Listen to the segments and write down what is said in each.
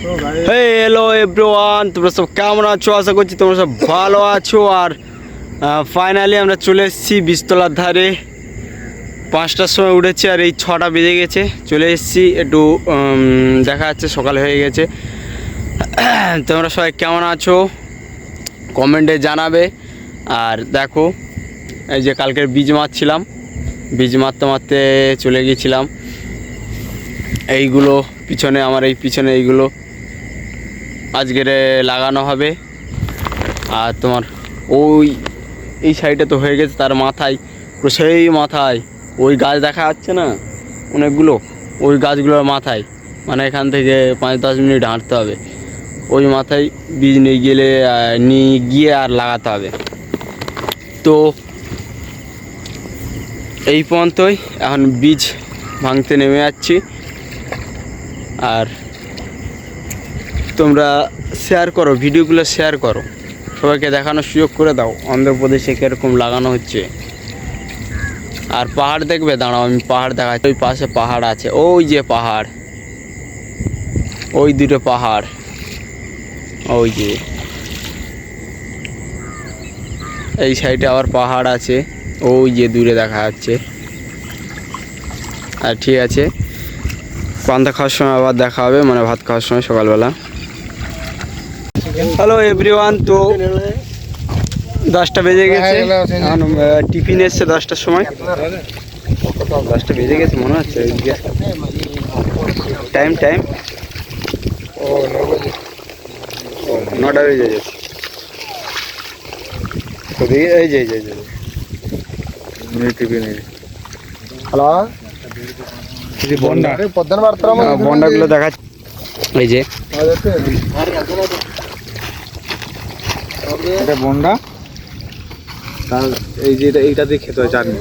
Hello everyone তোমরা সব কেমন আছো? আশা করছি তোমরা সব ভালো আছো। আর ফাইনালি আমরা চলে এসেছি বীজতলার ধারে। পাঁচটার সময় উঠেছি আর এই ছটা বেজে গেছে। চলে এসেছি একটু দেখা যাচ্ছে সকাল হয়ে গেছে। তোমরা সবাই কেমন আছো? কমেন্টে জানাবে। আর দেখো, এই যে কালকের বীজ মারছিলাম। বীজ মারতে মারতে চলে গিয়েছিলাম এইগুলো, পিছনে, আমার এই পিছনে এইগুলো। আজকের লাগানো হবে। আর তোমার ওই, এই সাইডে তো হয়ে গেছে তার মাথায়। পুরো সেই মাথায়। ওই গাছ দেখা যাচ্ছে না? অনেকগুলো। ওই গাছগুলোর মাথায়। মানে এখান থেকে পাঁচ দশ মিনিট হাঁটতে হবে। ওই মাথায় বীজ নিয়ে গেলে নিয়ে গিয়ে আর লাগাতে হবে। তো এই পর্যন্তই। এখন বীজ ভাঙতে নেমে যাচ্ছি। আর তোমরা শেয়ার করো, ভিডিওগুলো শেয়ার করো। সবাইকে দেখানোর সুযোগ করে দাও, অন্ধ্রপ্রদেশে কীরকম লাগানো হচ্ছে। আর পাহাড় দেখবে, দাঁড়াও, আমি পাহাড় দেখাচ্ছি। ওই পাশে পাহাড় আছে, ওই যে পাহাড়। ওই দুটো পাহাড়, ওই যে। এই সাইডে আবার পাহাড় আছে, ওই যে দূরে দেখা যাচ্ছে। আর ঠিক আছে, পান্তা খাওয়ার সময় আবার দেখা হবে মানে ভাত খাওয়ার সময় সকালবেলা। হ্যালো এভরিওয়ান তো দশটা বেজে গেছে। টিফিন এসছে দশটার সময়। দশটা বেজে গেছে মনে হচ্ছে টাইম টাইম ও নটা বেজে গেছে। Tiffin hello বন্ডা। বন্ডাগুলো দেখা এই যে। এটা বন্ডা। তার এই যে এটা এইটা দিয়ে খেতে হয় চাটনি।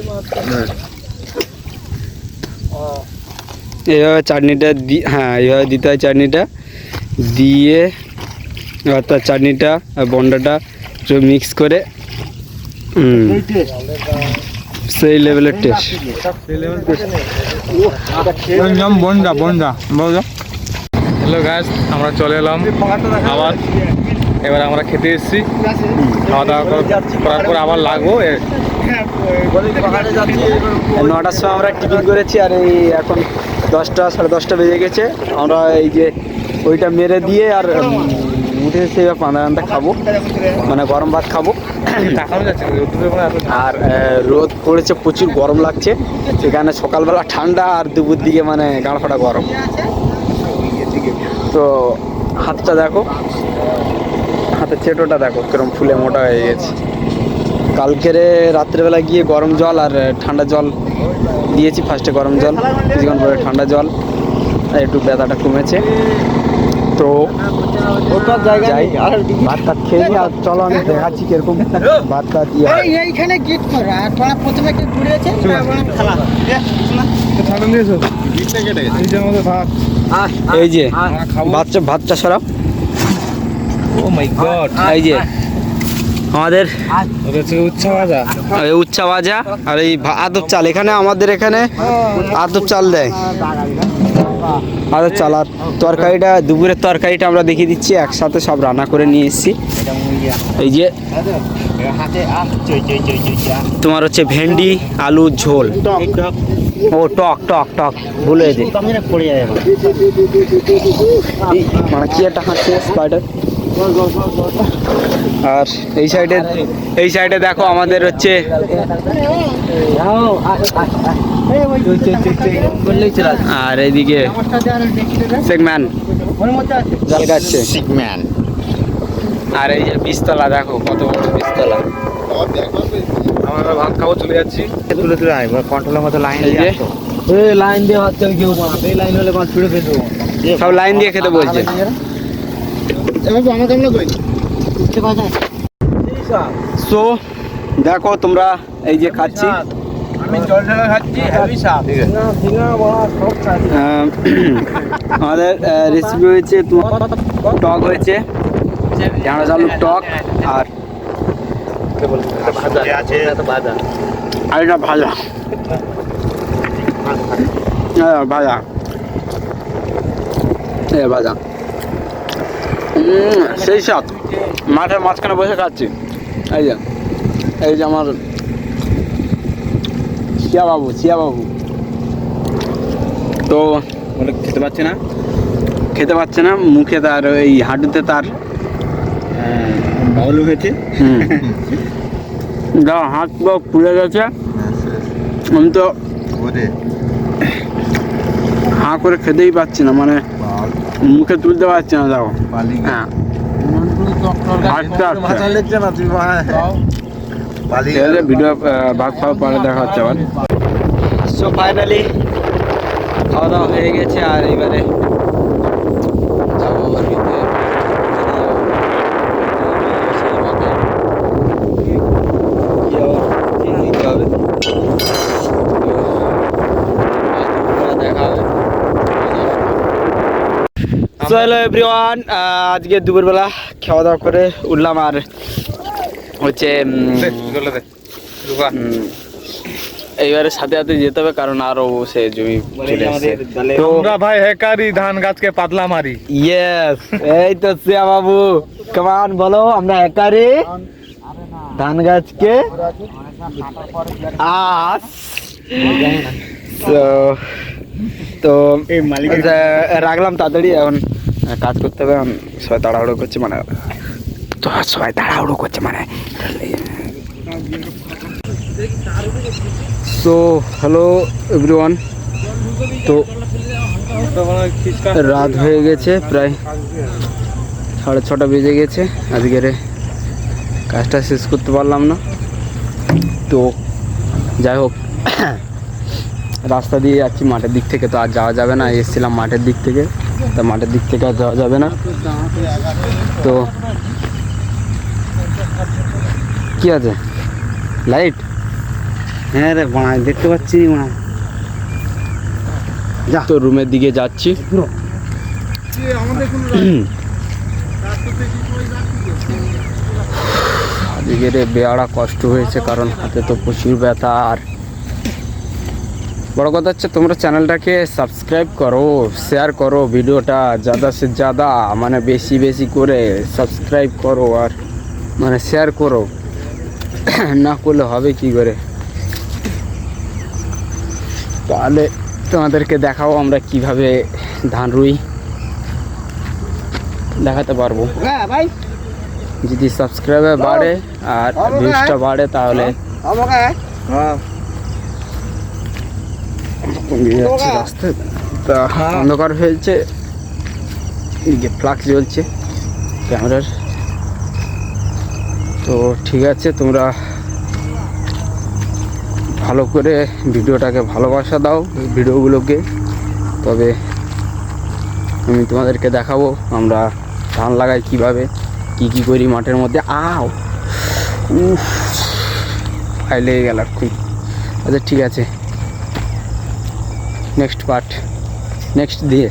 এইভাবে চাটনিটা দি হ্যাঁ এইভাবে দিতে হয় চাটনিটা। দিয়ে এবার তার চাটনিটা আর বন্ডাটা মিক্স করে সেই লেভেলের টেস্ট নাম বন্ডা বন্ডা। বলো হ্যালো গাছ আমরা চলে এলাম আবার। এবার আমরা খেতে এসেছি। খাওয়া দাওয়া কর- করার পর আবার লাগবো। নটার সময় আমরা টিফিন করেছি আর এই এখন দশটা সাড়ে দশটা বেজে গেছে। আমরা এই যে ওইটা মেরে দিয়ে আর উঠে এসে এবার পান্তা পান্তা খাব। মানে গরম ভাত খাব। আর রোদ পড়েছে প্রচুর গরম লাগছে। সেখানে সকালবেলা ঠান্ডা আর দুপুর দিকে মানে গাঁড় ফাটা গরম। তো হাতটা দেখো। হাতের চেটোটা দেখো কিরম ফুলে মোটা হয়ে গেছে। কালকেরে রাত্রেবেলা গিয়ে গরম জল আর ঠান্ডা জল দিয়েছি ফার্স্টে গরম জল কিছুক্ষণ পরে ঠান্ডা জল। আর একটু ব্যথাটা কমেছে। তো যাই। ভাত টাত খেয়ে নিই আর চলো আমি দেখাচ্ছি কীরকম ভাত টাত এই এইখানে গিট করা আর তোরা প্রথমে কি যে বাচ্চা ভাতটা সরাব ও মাই গড এই যে আমাদের ভাজা উচ্চা ভাজা আর এই আদব চাল। এখানে আমাদের এখানে আদব চাল দেয়। আদব চাল আর তরকারিটা দুপুরের তরকারিটা আমরা দেখিয়ে দিচ্ছি একসাথে সব রান্না করে নিয়ে এসেছি। এই যে তোমার হচ্ছে ভেন্ডি আলু ঝোল। ও টক টক টক। ভুলে যে মানে কি একটা হাঁটছে স্পাইডার আর এই সাইডে এই সাইডে দেখো আমাদের হচ্ছে আর এইদিকে সেগম্যান জাল কাটছে আর এই যে বিস্তলা দেখো কত বড় বিস্তলা আমরা ভাত খাব চলে যাচ্ছি। তুলে তুলে আয় কন্ট্রোলের মতো লাইন এই যে লাইন দিয়ে হচ্ছে কেউ এই লাইন হলে কোন ছুড়ে ফেলব সব লাইন দিয়ে খেতে বলছে আমাকে আমরা কই উঠতে কথা সো দেখো তোমরা এই যে খাচ্ছি। আমাদের রেসিপি হয়েছে তোমার টক হয়েছে। ঢেঁড়স আলুর টক আর ভাজা। আর এটা ভাজা। হ্যাঁ ভাজা। এ ভাজা। সেই সাত। মাঠের মাঝখানে বসে খাচ্ছি। এই যে এই যে আমার শিয়া বাবু শিয়া বাবু। তো বলে খেতে পাচ্ছি না? খেতে পাচ্ছে না মুখে তার এই হাঁটুতে তার বাউল হয়েছে। যা হাত পা ফুলে গেছে। আমি তো হাঁ করে খেতেই পাচ্ছি না মানে মুখে তুলতে পারছি না দেখো হ্যাঁ। আছে ভিডিও ভাগ ফাগ পরে দেখা হচ্ছে আবার। সো ফাইনালি খাওয়া দাওয়া হয়ে গেছে আর এবারে যাব আবার ভিতরে নিতে হবে দেখা হবে সো হ্যালো এভরিওয়ান আজকে দুপুরবেলা খাওয়া দাওয়া করে উঠলাম আর হচ্ছে এইবারে সাথে সাথে যেতে হবে কারণ আরও সে জমি তোমরা ভাই হেকারি ধান গাছকে পাতলা মারি। ইয়েস এই তো সিয়া বাবু। কমান বলো আমরা একারে ধান গাছকে আস তো তো আচ্ছা, রাখলাম তাড়াতাড়ি এখন কাজ করতে হবে এখন সবাই তাড়াহুড়ো করছে মানে তো সবাই তাড়াহুড়ো করছে মানে। সো হ্যালো এভরিওয়ান তো রাত হয়ে গেছে প্রায় সাড়ে ছটা বেজে গেছে। আজকের কাজটা শেষ করতে পারলাম না। তো যাই হোক রাস্তা দিয়ে যাচ্ছি মাঠের দিক থেকে তো আর যাওয়া যাবে না। এসেছিলাম মাঠের দিক থেকে তা মাঠের দিক থেকে আর যাওয়া যাবে না। তো কি আছে? লাইট হ্যাঁ রে বাঁ দেখতে পাচ্ছি যা। তো রুমের দিকে যাচ্ছি। আজকের বেয়ারা কষ্ট হয়েছে কারণ হাতে তো প্রচুর ব্যথা আর বড় কথা হচ্ছে তোমরা চ্যানেলটাকে সাবস্ক্রাইব করো শেয়ার করো ভিডিওটা জাদা সে জাদা মানে বেশি বেশি করে সাবস্ক্রাইব করো আর মানে শেয়ার করো। না করলে হবে কি করে? তাহলে তোমাদেরকে দেখাও আমরা কীভাবে ধান রুই দেখাতে পারব। হ্যাঁ যদি সাবস্ক্রাইবার বাড়ে আর ভিউজটা বাড়ে তাহলে আমাকে দিকে যাচ্ছি রাস্তায়। তা অন্ধকার হয়েছে। এদিকে ফ্লাক্স জ্বলছে ক্যামেরার। তো ঠিক আছে তোমরা ভালো করে ভিডিওটাকে ভালোবাসা দাও ভিডিওগুলোকে। তবে আমি তোমাদেরকে দেখাবো আমরা ধান লাগাই কীভাবে কি কি করি মাঠের মধ্যে। আও! উফ! আই লেগে গেল খুব আচ্ছা ঠিক আছে। Next part next they